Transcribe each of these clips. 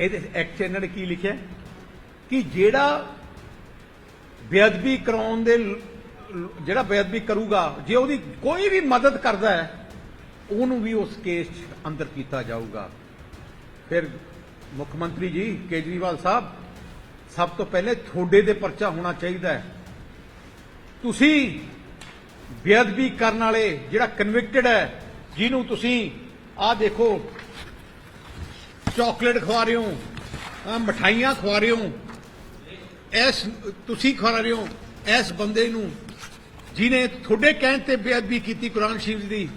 ਇਹਦੇ ਐਕਟ 'ਚ ਇਹਨਾਂ ਨੇ ਕੀ ਲਿਖਿਆ? ਕਿ ਜਿਹੜਾ ਬੇਅਦਬੀ ਕਰਾਉਣ ਦੇ ਜਿਹੜਾ ਬੇਅਦਬੀ ਕਰੂਗਾ, ਜੇ ਉਹਦੀ ਕੋਈ ਵੀ ਮਦਦ ਕਰਦਾ ਹੈ, ਉਹਨੂੰ ਵੀ ਉਸ ਕੇਸ 'ਚ ਅੰਦਰ ਕੀਤਾ ਜਾਊਗਾ। ਫਿਰ ਮੁੱਖ ਮੰਤਰੀ ਜੀ, ਕੇਜਰੀਵਾਲ ਸਾਹਿਬ, ਸਭ ਤੋਂ ਪਹਿਲੇ ਤੁਹਾਡੇ ਦੇ ਪਰਚਾ ਹੋਣਾ ਚਾਹੀਦਾ ਹੈ। ਤੁਸੀਂ ਬੇਅਦਬੀ ਕਰਨ ਵਾਲੇ ਜਿਹੜਾ ਕਨਵਿਕਟਡ ਹੈ, ਜਿਹਨੂੰ ਤੁਸੀਂ, ਆਹ ਦੇਖੋ ਚਾਕਲੇਟ ਖਵਾ ਰਹੇ ਹੋ, ਆਹ ਮਠਾਈਆਂ ਖਵਾ ਰਹੇ ਹੋ, ਐਸ ਤੁਸੀਂ ਖਵਾ ਰਹੇ ਹੋ, ਐਸ ਬੰਦੇ ਨੂੰ ਜਿਹਨੇ ਤੁਹਾਡੇ ਕਹਿਣ ਤੇ ਬੇਅਦਬੀ ਕੀਤੀ ਕੁਰਾਨ ਸ਼ਰੀਫ ਦੀ,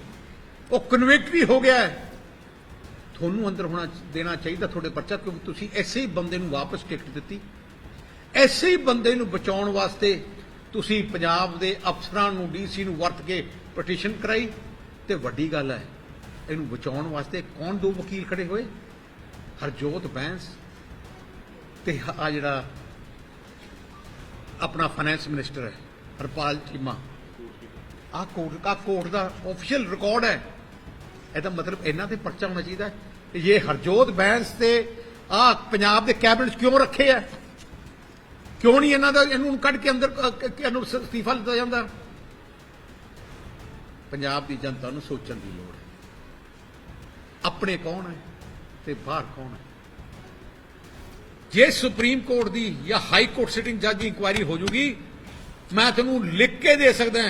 ਉਹ ਕਨਵਿਕਟ ਵੀ ਹੋ ਗਿਆ ਤੁਹਾਨੂੰ ਅੰਦਰ ਹੋਣਾ ਦੇਣਾ ਚਾਹੀਦਾ ਤੁਹਾਡੇ ਪਰਚਾ, ਕਿਉਂਕਿ ਤੁਸੀਂ ਐਸੇ ਹੀ ਬੰਦੇ ਨੂੰ ਵਾਪਸ ਟਿਕਟ ਦਿੱਤੀ। ਐਸੇ ਹੀ ਬੰਦੇ ਨੂੰ ਬਚਾਉਣ ਵਾਸਤੇ ਤੁਸੀਂ ਪੰਜਾਬ ਦੇ ਅਫਸਰਾਂ ਨੂੰ ਡੀਸੀ ਨੂੰ ਵਰਤ ਕੇ ਪਟੀਸ਼ਨ ਕਰਾਈ, ਤੇ ਵੱਡੀ ਗੱਲ ਹੈ, ਇਹਨੂੰ ਬਚਾਉਣ ਵਾਸਤੇ ਕੌਣ ਦੋ ਵਕੀਲ ਖੜੇ ਹੋਏ? ਹਰਜੋਤ ਬੈਂਸ ਤੇ ਆ ਜਿਹੜਾ ਆਪਣਾ ਫਾਈਨੈਂਸ ਮਿਨਿਸਟਰ ਹੈ, ਹਰਪਾਲ ਚੀਮਾ। ਆ ਕੋਰਟ ਦਾ ਕੋਰਟ ਦਾ ਆਫੀਸ਼ੀਅਲ ਰਿਕਾਰਡ ਹੈ। ਇਹਦਾ ਮਤਲਬ ਇਹਨਾਂ ਤੇ ਪਰਚਾ ਹੋਣਾ ਚਾਹੀਦਾ ਹੈ ਇਹ ਹਰਜੋਤ ਬੈਂਸ ਤੇ ਆ ਪੰਜਾਬ ਦੇ ਕੈਬਨਿਟ 'ਚ ਕਿਉਂ ਰੱਖੇ ਆ ਕਿਉਂ ਨਹੀਂ ਇਹਨਾਂ ਦਾ ਇਹਨੂੰ ਕੱਢ ਕੇ ਅੰਦਰ ਇਹਨੂੰ ਅਸਤੀਫਾ ਦਿੱਤਾ ਜਾਂਦਾ? ਪੰਜਾਬ ਦੀ ਜਨਤਾ ਨੂੰ ਸੋਚਣ ਦੀ ਲੋੜ ਹੈ। ਆਪਣੇ ਕੌਣ ਹੈ? ਤੇ ਬਾਹਰ ਕੌਣ ਹੈ? ਜੇ ਸੁਪਰੀਮ ਕੋਰਟ ਦੀ ਜਾਂ ਹਾਈ ਕੋਰਟ ਸਿਟਿੰਗ ਜੱਜ ਦੀ ਇਨਕੁਆਇਰੀ ਹੋ ਜੂਗੀ, ਮੈਂ ਤੁਹਾਨੂੰ ਲਿਖ ਕੇ ਦੇ ਸਕਦਾ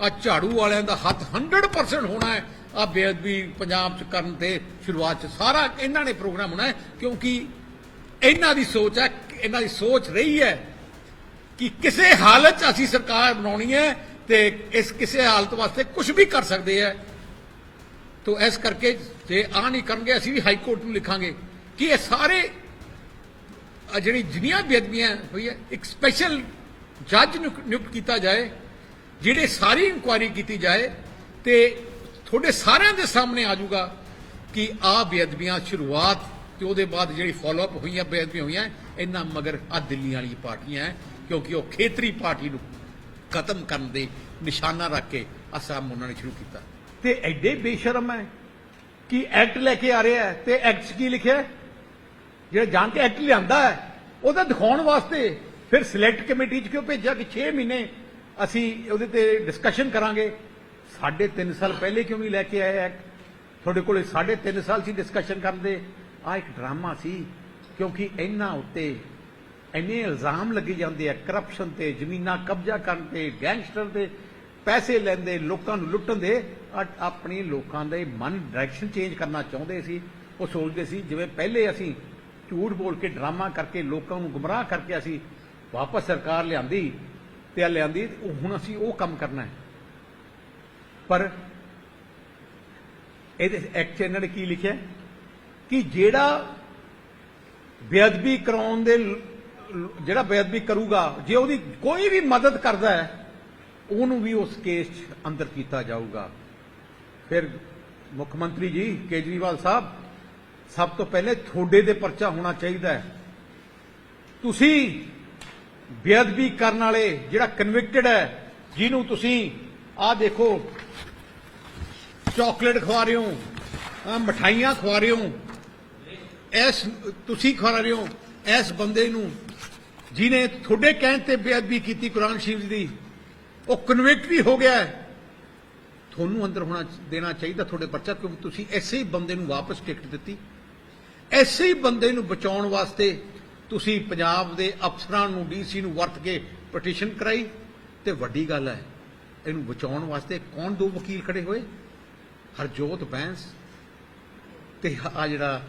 ਆ ਝਾੜੂ ਵਾਲਿਆਂ ਦਾ ਹੱਥ 100% ਹੋਣਾ ਹੈ, ਆ ਬੇਅਦਬੀ ਪੰਜਾਬ ਚ ਕਰਨ ਤੇ ਸ਼ੁਰੂਆਤ ਚ ਸਾਰਾ ਇਹਨਾਂ ਨੇ ਪ੍ਰੋਗਰਾਮ ਹੋਣਾ ਕਿਉਂਕਿ ਇਹਨਾਂ ਦੀ ਸੋਚ ਹੈ, ਇਹਨਾਂ ਦੀ ਸੋਚ ਰਹੀ ਹੈ ਕਿ ਕਿਸੇ ਹਾਲਤ 'ਚ ਅਸੀਂ ਸਰਕਾਰ ਬਣਾਉਣੀ ਹੈ ਤੇ ਇਸ ਕਿਸੇ ਹਾਲਤ ਵਾਸਤੇ ਕੁਝ ਵੀ ਕਰ ਸਕਦੇ ਹੈ। ਤੋ ਇਸ ਕਰਕੇ ਜੇ ਆ ਨਹੀਂ ਕਰਨਗੇ, ਅਸੀਂ ਵੀ ਹਾਈ ਕੋਰਟ ਨੂੰ ਲਿਖਾਂਗੇ ਕਿ ਇਹ ਸਾਰੇ ਜਿਹੜੀ ਜਿੰਨੀਆਂ ਬੇਅਦਬੀਆਂ ਹੋਈ ਹੈ, ਇੱਕ ਸਪੈਸ਼ਲ ਜੱਜ ਨੂੰ ਨਿਯੁਕਤ ਕੀਤਾ ਜਾਏ, ਜਿਹੜੇ ਸਾਰੀ ਇਨਕੁਆਇਰੀ ਕੀਤੀ ਜਾਏ, ਤੇ ਤੁਹਾਡੇ ਸਾਰਿਆਂ ਦੇ ਸਾਹਮਣੇ ਆ ਜਾਊਗਾ ਕਿ ਆ ਬੇਅਦਬੀਆਂ ਸ਼ੁਰੂਆਤ ਤੇ ਉਹਦੇ ਬਾਅਦ ਜਿਹੜੀ ਫਾਲੋ ਅਪ ਹੋਈਆਂ, ਬੇਅਦਬੀਆਂ ਹੋਈਆਂ ਇਹਨਾਂ ਮਗਰ ਆ ਦਿੱਲੀ ਵਾਲੀ ਪਾਰਟੀਆਂ ਹੈ, ਕਿਉਂਕਿ ਉਹ ਖੇਤਰੀ ਪਾਰਟੀ ਨੂੰ ਖਤਮ ਕਰਨ ਦੇ ਨਿਸ਼ਾਨਾ ਰੱਖ ਕੇ ਅਸਾਮ ਉਹਨਾਂ ਨੇ ਸ਼ੁਰੂ ਕੀਤਾ। ਤੇ ਐਡੇ ਬੇਸ਼ਰਮ ਹੈ ਕਿ ਐਕਟ ਲੈ ਕੇ ਆ ਰਿਹਾ ਹੈ ਤੇ ਐਕਟ 'ਚ ਕੀ ਲਿਖਿਆ ਜਿਹੜਾ ਜਾਣ ਕੇ ਐਕਟ ਲਿਆਂਦਾ ਹੈ, ਉਹਦਾ ਦਿਖਾਉਣ ਵਾਸਤੇ ਫਿਰ ਸਿਲੈਕਟ ਕਮੇਟੀ 'ਚ ਕਿਉਂ ਭੇਜਿਆ ਕਿ 6 ਮਹੀਨੇ ਅਸੀਂ ਉਹਦੇ ਤੇ ਡਿਸਕਸ਼ਨ ਕਰਾਂਗੇ? ਸਾਢੇ 3 ਸਾਲ ਪਹਿਲੇ ਕਿਉਂ ਨਹੀਂ ਲੈ ਕੇ ਆਏ ਐਕਟ? ਤੁਹਾਡੇ ਕੋਲੇ ਸਾਢੇ 3 ਸਾਲ ਸੀ ਡਿਸਕਸ਼ਨ ਕਰਨ ਦੇ। ਆ ਇੱਕ ਡਰਾਮਾ ਸੀ, ਕਿਉਂਕਿ ਇਹਨਾਂ ਉੱਤੇ ਇੰਨੇ ਇਲਜ਼ਾਮ ਲੱਗੇ ਜਾਂਦੇ ਆ ਕਰਪਸ਼ਨ ਤੇ, ਜ਼ਮੀਨਾਂ ਕਬਜ਼ਾ ਕਰਨ ਤੇ ਗੈਂਗਸਟਰ ਦੇ ਪੈਸੇ ਲੈਂਦੇ, ਲੋਕਾਂ ਨੂੰ ਲੁੱਟਣ ਦੇ। ਆਪਣੀ ਲੋਕਾਂ ਦੇ ਮਨ ਡਾਇਰੈਕਸ਼ਨ ਚੇਂਜ ਕਰਨਾ ਚਾਹੁੰਦੇ ਸੀ। ਉਹ ਸੋਚਦੇ ਸੀ, ਜਿਵੇਂ ਪਹਿਲੇ ਅਸੀਂ ਝੂਠ ਬੋਲ ਕੇ ਡਰਾਮਾ ਕਰਕੇ ਲੋਕਾਂ ਨੂੰ ਗੁੰਮਰਾਹ ਕਰਕੇ ਅਸੀਂ ਵਾਪਸ ਸਰਕਾਰ ਲਿਆਂਦੀ ਤੇ ਲਿਆਂਦੀ ਹੁਣ ਅਸੀਂ ਉਹ ਕੰਮ ਕਰਨਾ ਹੈ। ਪਰ ਇਹਦੇ ਐਕਟ 'ਚ ਇਹਨਾਂ ਨੇ ਕੀ ਲਿਖਿਆ? ਕਿ ਜਿਹੜਾ ਬੇਅਦਬੀ ਕਰਾਉਣ ਦੇ ਜਿਹੜਾ ਬੇਅਦਬੀ ਕਰੂਗਾ, ਜੇ ਉਹਦੀ ਕੋਈ ਵੀ ਮਦਦ ਕਰਦਾ ਹੈ, ਉਹਨੂੰ ਵੀ ਉਸ ਕੇਸ 'ਚ ਅੰਦਰ ਕੀਤਾ ਜਾਊਗਾ। ਫਿਰ ਮੁੱਖ ਮੰਤਰੀ ਜੀ, ਕੇਜਰੀਵਾਲ ਸਾਹਿਬ, ਸਭ ਤੋਂ ਪਹਿਲੇ ਤੁਹਾਡੇ ਦੇ ਪਰਚਾ ਹੋਣਾ ਚਾਹੀਦਾ ਹੈ। ਤੁਸੀਂ ਬੇਅਦਬੀ ਕਰਨ ਵਾਲੇ ਜਿਹੜਾ ਕਨਵਿਕਟਡ ਹੈ, ਜਿਹਨੂੰ ਤੁਸੀਂ ਆਹ ਦੇਖੋ ਚਾਕਲੇਟ ਖਵਾ ਰਹੇ ਹੋ, ਆਹ ਮਠਾਈਆਂ ਖਵਾ ਰਹੇ ਹੋ ਐਸ ਤੁਸੀਂ ਖਵਾ ਰਹੇ ਹੋ ਐਸ ਬੰਦੇ ਨੂੰ ਜਿਹਨੇ ਤੁਹਾਡੇ ਕਹਿਣ ਤੇ ਬੇਅਦਬੀ ਕੀਤੀ ਕੁਰਾਨ ਸ਼ਰੀਫ ਦੀ, ਉਹ ਕਨਵਿਕਟ ਵੀ ਹੋ ਗਿਆ ਹੈ। ਤੁਹਾਨੂੰ ਅੰਦਰ ਹੋਣਾ ਦੇਣਾ ਚਾਹੀਦਾ, ਤੁਹਾਡੇ ਪਰਚਾ, ਕਿਉਂਕਿ ਤੁਸੀਂ ਐਸੇ ਹੀ ਬੰਦੇ ਨੂੰ ਵਾਪਸ ਟਿਕਟ ਦਿੱਤੀ। ਐਸੇ ਹੀ ਬੰਦੇ ਨੂੰ ਬਚਾਉਣ ਵਾਸਤੇ ਤੁਸੀਂ ਪੰਜਾਬ ਦੇ ਅਫਸਰਾਂ ਨੂੰ ਡੀਸੀ ਨੂੰ ਵਰਤ ਕੇ ਪਟੀਸ਼ਨ ਕਰਾਈ। ਤੇ ਵੱਡੀ ਗੱਲ ਹੈ, ਇਹਨੂੰ ਬਚਾਉਣ ਵਾਸਤੇ ਕੌਣ ਦੋ ਵਕੀਲ ਖੜੇ ਹੋਏ? ਹਰਜੋਤ ਬੈਂਸ ਤੇ ਆ ਜਿਹੜਾ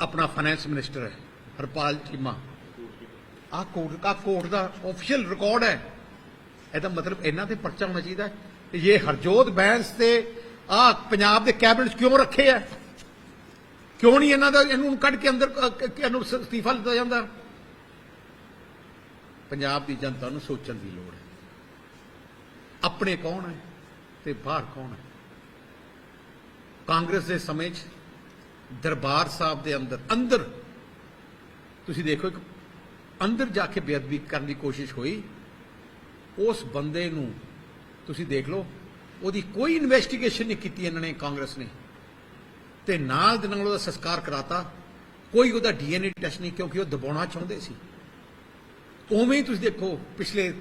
ਆਪਣਾ ਫਾਈਨੈਂਸ ਮਿਨਿਸਟਰ ਹੈ, ਹਰਪਾਲ ਚੀਮਾ। ਆ ਕੋਰਟ ਦਾ ਕੋਰਟ ਦਾ ਆਫੀਸ਼ੀਅਲ ਰਿਕਾਰਡ ਹੈ। ਇਹਦਾ ਮਤਲਬ ਇਹਨਾਂ ਤੇ ਪਰਚਾ ਹੋਣਾ ਚਾਹੀਦਾ ਹੈ। ਇਹ ਹਰਜੋਤ ਬੈਂਸ ਤੇ ਆ ਪੰਜਾਬ ਦੇ ਕੈਬਨਿਟ ਕਿਉਂ ਰੱਖੇ ਆ? ਕਿਉਂ ਨਹੀਂ ਇਹਨਾਂ ਦਾ ਇਹਨੂੰ ਕੱਢ ਕੇ ਅੰਦਰ ਇਹਨੂੰ ਅਸਤੀਫਾ ਦਿੱਤਾ ਜਾਂਦਾ? ਪੰਜਾਬ ਦੀ ਜਨਤਾ ਨੂੰ ਸੋਚਣ ਦੀ ਲੋੜ ਹੈ। ਆਪਣੇ ਕੌਣ ਹੈ ਤੇ ਬਾਹਰ ਕੌਣ ਹੈ? ਕਾਂਗਰਸ ਦੇ ਸਮੇਂ 'ਚ ਦਰਬਾਰ ਸਾਹਿਬ ਦੇ ਅੰਦਰ ਅੰਦਰ, ਤੁਸੀਂ ਦੇਖੋ ਇੱਕ ਅੰਦਰ ਜਾ ਕੇ ਬੇਅਦਬੀ ਕਰਨ ਦੀ ਕੋਸ਼ਿਸ਼ ਹੋਈ, ਉਸ ਬੰਦੇ ਨੂੰ ਤੁਸੀਂ ਦੇਖ ਲਓ, ਉਹਦੀ ਕੋਈ ਇਨਵੈਸਟੀਗੇਸ਼ਨ ਨਹੀਂ ਕੀਤੀ ਇਹਨਾਂ ਨੇ, ਕਾਂਗਰਸ ਨੇ। ਤੇ ਨਾਲ ਦੇ ਨਾਲ ਉਹਦਾ ਸੰਸਕਾਰ ਕਰਾਤਾ, ਕੋਈ ਉਹਦਾ ਡੀਐਨਏ ਟੈਸਟ ਨਹੀਂ, ਕਿਉਂਕਿ ਉਹ ਦਬਾਉਣਾ ਚਾਹੁੰਦੇ ਸੀ। ਉਵੇਂ ਹੀ ਤੁਸੀਂ ਦੇਖੋ, ਪਿਛਲੇ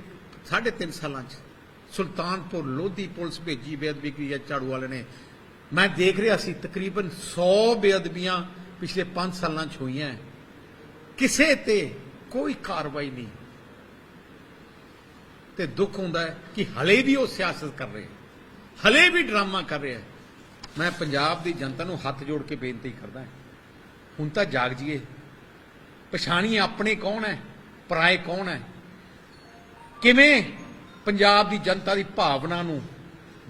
3.5 ਸਾਲਾਂ 'ਚ ਸੁਲਤਾਨਪੁਰ ਲੋਧੀ ਪੁਲਿਸ ਭੇਜੀ ਬੇਅਦਬੀ ਕੀ ਝਾੜੂ ਵਾਲੇ ਨੇ। ਮੈਂ ਦੇਖ ਰਿਹਾ ਸੀ, ਤਕਰੀਬਨ 100 ਬੇਅਦਬੀਆਂ ਪਿਛਲੇ 5 ਸਾਲਾਂ 'ਚ ਹੋਈਆਂ। ਕਿਸੇ ਤੇ ਕੋਈ ਕਾਰਵਾਈ ਨਹੀਂ। ਤੇ ਦੁੱਖ ਹੁੰਦਾ ਹੈ ਕਿ ਹਲੇ ਵੀ ਉਹ ਸਿਆਸਤ ਕਰ ਰਹੇ ਹਲੇ ਵੀ ਡਰਾਮਾ ਕਰ ਰਿਹਾ ਮੈਂ ਪੰਜਾਬ ਦੀ ਜਨਤਾ ਨੂੰ ਹੱਥ ਜੋੜ ਕੇ ਬੇਨਤੀ ਕਰਦਾ ਹੁਣ ਤਾਂ ਜਾਗ ਜੀਏ ਪਛਾਣੀਏ ਆਪਣੇ ਕੌਣ ਹੈ, ਪਰਾਏ ਕੌਣ ਹੈ? ਕਿਵੇਂ ਪੰਜਾਬ ਦੀ ਜਨਤਾ ਦੀ ਭਾਵਨਾ ਨੂੰ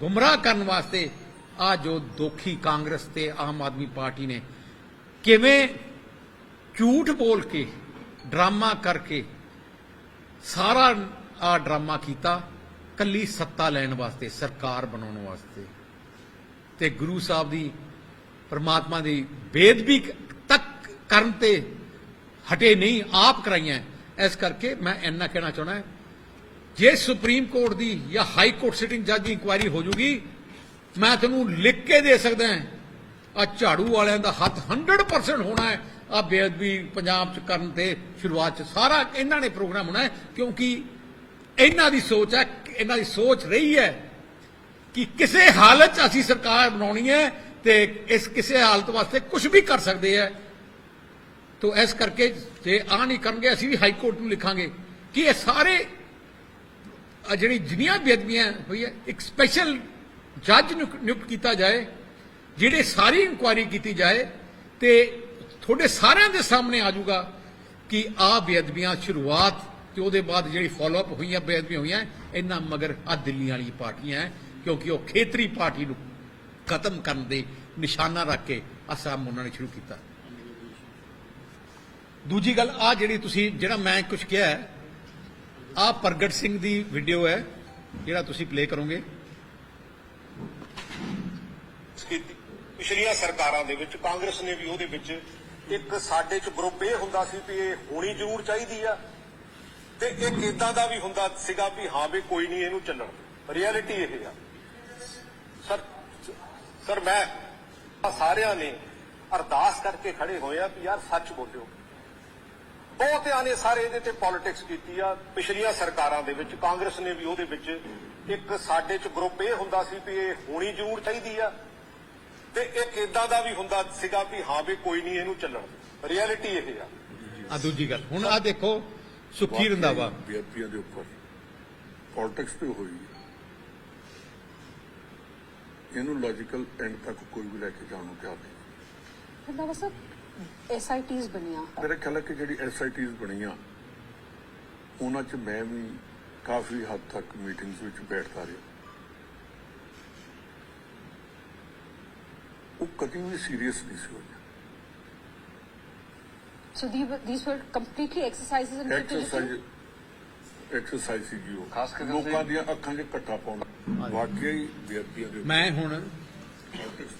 ਗੁੰਮਰਾਹ ਕਰਨ ਵਾਸਤੇ ਆ ਜੋ ਦੋਖੀ ਕਾਂਗਰਸ ਤੇ ਆਮ ਆਦਮੀ ਪਾਰਟੀ ਨੇ ਕਿਵੇਂ ਝੂਠ ਬੋਲ ਕੇ, ਡਰਾਮਾ ਕਰਕੇ ਸਾਰਾ ਆ ਡਰਾਮਾ ਕੀਤਾ, ਕੱਲੀ ਸੱਤਾ ਲੈਣ ਵਾਸਤੇ, ਸਰਕਾਰ ਬਣਾਉਣ ਵਾਸਤੇ। ਤੇ ਗੁਰੂ ਸਾਹਿਬ ਦੀ, ਪਰਮਾਤਮਾ ਦੀ ਬੇਦਬੀ ਤੱਕ ਕਰਨ ਤੇ ਹਟੇ ਨਹੀਂ, ਆਪ ਕਰਾਈਆਂ। ਇਸ ਕਰਕੇ ਮੈਂ ਇੰਨਾ ਕਹਿਣਾ ਚਾਹਣਾ ਜੇ ਸੁਪਰੀਮ ਕੋਰਟ ਦੀ ਜਾਂ ਹਾਈ ਕੋਰਟ ਸਿਟਿੰਗ ਜੱਜ ਦੀ ਇਨਕੁਆਇਰੀ ਹੋ ਜੂਗੀ, ਮੈਂ ਤੁਹਾਨੂੰ ਲਿਖ ਕੇ ਦੇ ਸਕਦਾ ਆ ਝਾੜੂ ਵਾਲਿਆਂ ਦਾ ਹੱਥ 100% ਹੋਣਾ ਹੈ, ਆ ਬੇਅਦਬੀ ਪੰਜਾਬ ਚ ਕਰਨ ਤੇ ਸ਼ੁਰੂਆਤ ਚ ਸਾਰਾ ਇਹਨਾਂ ਨੇ ਪ੍ਰੋਗਰਾਮ ਹੋਣਾ ਹੈ, ਕਿਉਂਕਿ ਇਹਨਾਂ ਦੀ ਸੋਚ ਹੈ, ਇਹਨਾਂ ਦੀ ਸੋਚ ਰਹੀ ਹੈ ਕਿ ਕਿਸੇ ਹਾਲਤ 'ਚ ਅਸੀਂ ਸਰਕਾਰ ਬਣਾਉਣੀ ਹੈ ਤੇ ਇਸ ਕਿਸੇ ਹਾਲਤ ਵਾਸਤੇ ਕੁਝ ਵੀ ਕਰ ਸਕਦੇ ਹੈ। ਤੋ ਇਸ ਕਰਕੇ ਜੇ ਆ ਨਹੀਂ ਕਰਨਗੇ, ਅਸੀਂ ਵੀ ਹਾਈ ਕੋਰਟ ਨੂੰ ਲਿਖਾਂਗੇ ਕਿ ਇਹ ਸਾਰੇ ਜਿਹੜੀ ਜਿੰਨੀਆਂ ਬੇਅਦਬੀਆਂ ਹੋਈਆਂ ਇੱਕ ਸਪੈਸ਼ਲ ਜੱਜ ਨੂੰ ਨਿਯੁਕਤ ਕੀਤਾ ਜਾਏ, ਜਿਹੜੇ ਸਾਰੀ ਇਨਕੁਆਇਰੀ ਕੀਤੀ ਜਾਏ ਤੇ ਤੁਹਾਡੇ ਸਾਰਿਆਂ ਦੇ ਸਾਹਮਣੇ ਆ ਜਾਊਗਾ ਕਿ ਆ ਬੇਅਦਬੀਆਂ ਸ਼ੁਰੂਆਤ ਤੇ ਉਹਦੇ ਬਾਅਦ ਜਿਹੜੀ ਫਾਲੋ ਅਪ ਹੋਈਆਂ, ਬੇਅਦਬੀਆਂ ਹੋਈਆਂ ਇਹਨਾਂ ਮਗਰ ਆ ਦਿੱਲੀ ਵਾਲੀ ਪਾਰਟੀਆਂ ਕਿਉਂਕਿ ਉਹ ਖੇਤਰੀ ਪਾਰਟੀ ਨੂੰ ਖਤਮ ਕਰਨ ਦੇ ਨਿਸ਼ਾਨਾ ਰੱਖ ਕੇ ਅਸਾਮ ਉਹਨਾਂ ਨੇ ਸ਼ੁਰੂ ਕੀਤਾ। ਦੂਜੀ ਗੱਲ ਆ ਜਿਹੜੀ ਤੁਸੀਂ, ਜਿਹੜਾ ਮੈਂ ਕੁਝ ਕਿਹਾ ਆ ਪ੍ਰਗਟ ਸਿੰਘ ਦੀ ਵੀਡੀਓ ਹੈ, ਜਿਹੜਾ ਤੁਸੀਂ ਪਲੇ ਕਰੋਗੇ। ਪਿਛਲੀਆਂ ਸਰਕਾਰਾਂ ਦੇ ਵਿੱਚ, ਕਾਂਗਰਸ ਨੇ ਵੀ ਉਹਦੇ ਵਿੱਚ ਇੱਕ ਸਾਡੇ ਚ ਗਰੁੱਪ ਇਹ ਹੁੰਦਾ ਸੀ ਵੀ ਇਹ ਹੋਣੀ ਜ਼ਰੂਰ ਚਾਹੀਦੀ ਆ ਤੇ ਇੱਕ ਇਦਾਂ ਦਾ ਵੀ ਹੁੰਦਾ ਸੀਗਾ ਵੀ ਹਾਂ ਵੀ ਕੋਈ ਨਹੀਂ ਇਹਨੂੰ ਚੱਲਣ ਰਿਐਲਿਟੀ ਇਹ ਆ। ਸਰ ਸਰ ਮੈਂ ਸਾਰਿਆਂ ਨੇ ਅਰਦਾਸ ਕਰਕੇ ਖੜੇ ਹੋਏ ਆ ਵੀ ਯਾਰ ਸੱਚ ਬੋਲਿਓ। ਬਹੁਤਿਆਂ ਨੇ ਸਾਰੇ ਇਹਦੇ ਤੇ ਪੋਲਿਟਿਕਸ ਕੀਤੀ ਆ। ਪਿਛਲੀਆਂ ਸਰਕਾਰਾਂ ਦੇ ਵਿੱਚ, ਕਾਂਗਰਸ ਨੇ ਵੀ ਉਹਦੇ ਵਿੱਚ ਇੱਕ ਸਾਡੇ ਚ ਗਰੁੱਪ ਇਹ ਹੁੰਦਾ ਸੀ ਵੀ ਇਹ ਹੋਣੀ ਜ਼ਰੂਰ ਚਾਹੀਦੀ ਆ। ਤੇ ਇੱਕ ਇਦਾਂ ਦਾ ਵੀ ਹੁੰਦਾ ਸੀਗਾ ਵੀ ਹਾਂ ਵੀ ਕੋਈ ਨਹੀਂ ਇਹਨੂੰ ਚੱਲਣ ਰਿਐਲਿਟੀ ਇਹ ਆ। ਆ ਦੂਜੀ ਗੱਲ। ਹੁਣ ਆ ਦੇਖੋ ਸੁਖੀ ਰੰਦਾਵਾ ਬੇਅਦਬੀਆਂ ਦੇ ਉੱਪਰ। ਪੋਲਿਟਿਕਸ ਤੇ ਹੋਈ ਇਹਨੂੰ ਲੌਜੀਕਲ ਐਂਡ ਤੱਕ ਕੋਈ ਵੀ ਲੈ ਕੇ ਜਾਣ ਨੂੰ ਤਿਆਰ ਨਹੀਂ। ਰੰਧਾਵਾ ਸਾਹਿਬ ਐਸਆਈਟੀਜ਼ ਬਣੀਆਂ। ਮੇਰੇ ਖਿਆਲ ਹੈ ਕਿ ਜਿਹੜੀ ਐਸਆਈਟੀਜ਼ ਬਣੀਆਂ ਉਹਨਾਂ 'ਚ ਮੈਂ ਵੀ ਕਾਫੀ ਹੱਦ ਤੱਕ ਮੀਟਿੰਗਸ ਵਿੱਚ ਬੈਠਦਾ ਰਿਹਾ। ਉਹ ਕਦੀ ਵੀ ਸੀਰੀਅਸ ਨਹੀਂ ਸੀ ਹੋਇਆ so these were completely exercises in exercise futility exercise ਸੀ ਜੀ ਖਾਸ ਉਹ ਕਰਕੇ ਲੋਕਾਂ ਦੀਆਂ ਅੱਖਾਂ 'ਚ ਕੱਟਾ ਪਾਉਣਾ। ਵਾਕਿਆ ਹੀ ਬੇਅਦਬੀਆਂ ਦੇ ਉੱਪਰ ਮੈਂ ਹੁਣ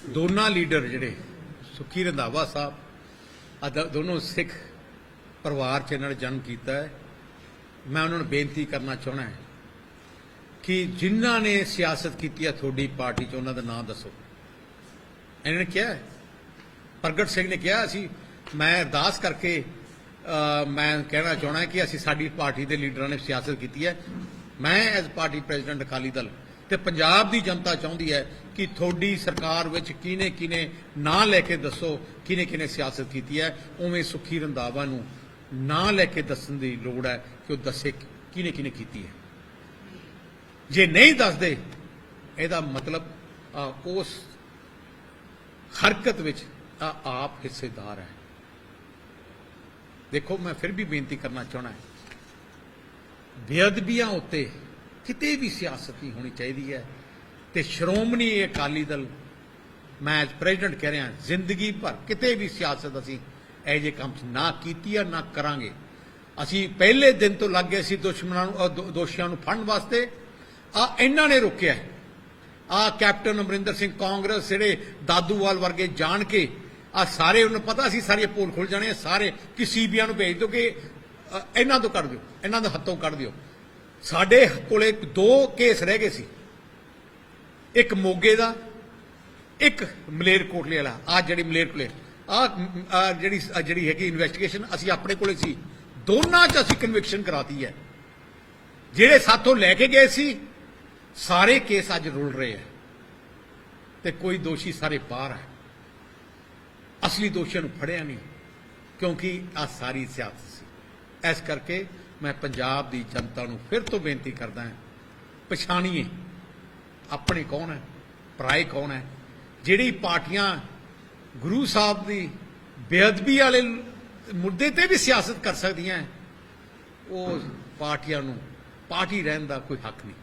ਦੋਨਾਂ ਲੀਡਰ ਜਿਹੜੇ ਸੁਖੀ ਰੰਧਾਵਾ ਸਾਹਿਬ ਆ ਦ- ਦੋਨੋਂ ਸਿੱਖ ਪਰਿਵਾਰ ਚ ਇਹਨਾਂ ਨੇ ਜਨਮ ਕੀਤਾ ਹੈ। ਮੈਂ ਉਹਨਾਂ ਨੂੰ ਬੇਨਤੀ ਕਰਨਾ ਚਾਹਣਾ ਹੈ ਕਿ ਜਿਨ੍ਹਾਂ ਨੇ ਸਿਆਸਤ ਕੀਤੀ ਹੈ ਤੁਹਾਡੀ ਪਾਰਟੀ ਚ ਉਹਨਾਂ ਦਾ ਨਾਮ ਦੱਸੋ। ਇਹਨਾਂ ਨੇ ਕਿਹਾ ਹੈ। ਪ੍ਰਗਟ ਸਿੰਘ ਨੇ ਕਿਹਾ ਅਸੀਂ ਮੈਂ ਅਰਦਾਸ ਕਰਕੇ ਮੈਂ ਕਹਿਣਾ ਚਾਹਣਾ ਕਿ ਅਸੀਂ ਸਾਡੀ ਪਾਰਟੀ ਦੇ ਲੀਡਰਾਂ ਨੇ ਸਿਆਸਤ ਕੀਤੀ ਹੈ। ਮੈਂ as party president Akali Dal ਤੇ ਪੰਜਾਬ ਦੀ ਜਨਤਾ ਚਾਹੁੰਦੀ ਹੈ ਕਿ ਤੁਹਾਡੀ ਸਰਕਾਰ ਵਿੱਚ ਕਿਹਨੇ ਕਿਹਨੇ ਨਾਂ ਲੈ ਕੇ ਦੱਸੋ, ਕਿਹਨੇ ਕਿਹਨੇ ਸਿਆਸਤ ਕੀਤੀ ਹੈ। ਉਵੇਂ ਸੁਖੀ ਰੰਧਾਵਾ ਨੂੰ ਨਾਂ ਲੈ ਕੇ ਦੱਸਣ ਦੀ ਲੋੜ ਹੈ ਕਿ ਉਹ ਦੱਸੇ ਕਿਹਨੇ ਕਿਹਨੇ ਕੀਤੀ ਹੈ। ਜੇ ਨਹੀਂ ਦੱਸਦੇ, ਇਹਦਾ ਮਤਲਬ ਉਸ ਹਰਕਤ ਵਿੱਚ ਆਪ ਹਿੱਸੇਦਾਰ ਹੈ। ਦੇਖੋ, ਮੈਂ ਫਿਰ ਵੀ ਬੇਨਤੀ ਕਰਨਾ ਚਾਹਣਾ ਬੇਅਦਬੀਆਂ ਉੱਤੇ ਕਿਤੇ ਵੀ ਸਿਆਸਤ ਨਹੀਂ ਹੋਣੀ ਚਾਹੀਦੀ ਹੈ। ਤੇ ਸ਼੍ਰੋਮਣੀ ਅਕਾਲੀ ਦਲ, ਮੈਂ ਐਜ਼ ਪ੍ਰੈਜ਼ੀਡੈਂਟ ਕਹਿ ਰਿਹਾ, ਜ਼ਿੰਦਗੀ ਭਰ ਕਿਤੇ ਵੀ ਸਿਆਸਤ ਅਸੀਂ ਇਹ ਜੇ ਕੰਮ 'ਚ ਨਾ ਕੀਤੀ ਹੈ ਨਾ ਕਰਾਂਗੇ। ਅਸੀਂ ਪਹਿਲੇ ਦਿਨ ਤੋਂ ਲੱਗ ਗਏ ਸੀ ਦੁਸ਼ਮਣਾਂ ਨੂੰ ਦੋਸ਼ੀਆਂ ਨੂੰ ਫੜਨ ਵਾਸਤੇ। ਆ, ਇਹਨਾਂ ਨੇ ਰੋਕਿਆ। ਹੈ। ਆ, ਕੈਪਟਨ ਅਮਰਿੰਦਰ ਸਿੰਘ ਕਾਂਗਰਸ, ਜਿਹੜੇ ਦਾਦੂਵਾਲ ਵਰਗੇ ਜਾਣ ਕੇ ਆ ਸਾਰੇ ਉਹਨੂੰ ਪਤਾ ਸੀ ਸਾਰੇ ਪੋਲ ਖੁੱਲ ਜਾਣੇ ਸਾਰੇ ਕਿ ਸੀਬੀਆਈ ਨੂੰ ਭੇਜ ਦਿਓ ਕਿ ਇਹਨਾਂ ਤੋਂ ਕੱਢ ਦਿਓ, ਇਹਨਾਂ ਦੇ ਹੱਥੋਂ ਕੱਢ ਦਿਓ। ਸਾਡੇ ਕੋਲੇ ਦੋ ਕੇਸ ਰਹਿ ਗਏ ਸੀ। ਇੱਕ ਮੋਗੇ ਦਾ, ਇੱਕ ਮਲੇਰਕੋਟਲੇ ਵਾਲਾ ਆ ਜਿਹੜੀ ਮਲੇਰਕੋਟਲੇ ਆ ਜਿਹੜੀ ਜਿਹੜੀ ਹੈਗੀ ਇਨਵੈਸਟੀਗੇਸ਼ਨ ਅਸੀਂ ਆਪਣੇ ਕੋਲੇ ਸੀ। ਦੋਨਾਂ 'ਚ ਅਸੀਂ ਕਨਵਿਕਸ਼ਨ ਕਰਾਤੀ ਹੈ। ਜਿਹੜੇ ਸਾਥੋਂ ਲੈ ਕੇ ਗਏ ਸੀ, ਸਾਰੇ ਕੇਸ ਅੱਜ ਰੁਲ ਰਹੇ ਹੈ। ਤੇ ਕੋਈ ਦੋਸ਼ੀ ਸਾਰੇ ਬਾਹਰ ਹੈ। ਅਸਲੀ ਦੋਸ਼ੀਆਂ ਨੂੰ ਫੜਿਆ ਨਹੀਂ, ਕਿਉਂਕਿ ਆ ਸਾਰੀ ਸਿਆਸਤ ਸੀ। ਇਸ ਕਰਕੇ ਮੈਂ ਪੰਜਾਬ ਦੀ ਜਨਤਾ ਨੂੰ ਫਿਰ ਤੋਂ ਬੇਨਤੀ ਕਰਦਾ ਹਾਂ, ਪਛਾਣੀਏ ਆਪਣੇ ਕੌਣ ਹੈ, ਪਰਾਏ ਕੌਣ ਹੈ। ਜਿਹੜੀ ਪਾਰਟੀਆਂ ਗੁਰੂ ਸਾਹਿਬ ਦੀ ਬੇਅਦਬੀ ਵਾਲੇ ਮੁੱਦੇ ਤੇ ਵੀ ਸਿਆਸਤ ਕਰ ਸਕਦੀਆਂ ਉਹ ਪਾਰਟੀਆਂ ਨੂੰ ਪਾਰਟੀ ਰਹਿਣ ਦਾ ਕੋਈ ਹੱਕ ਨਹੀਂ।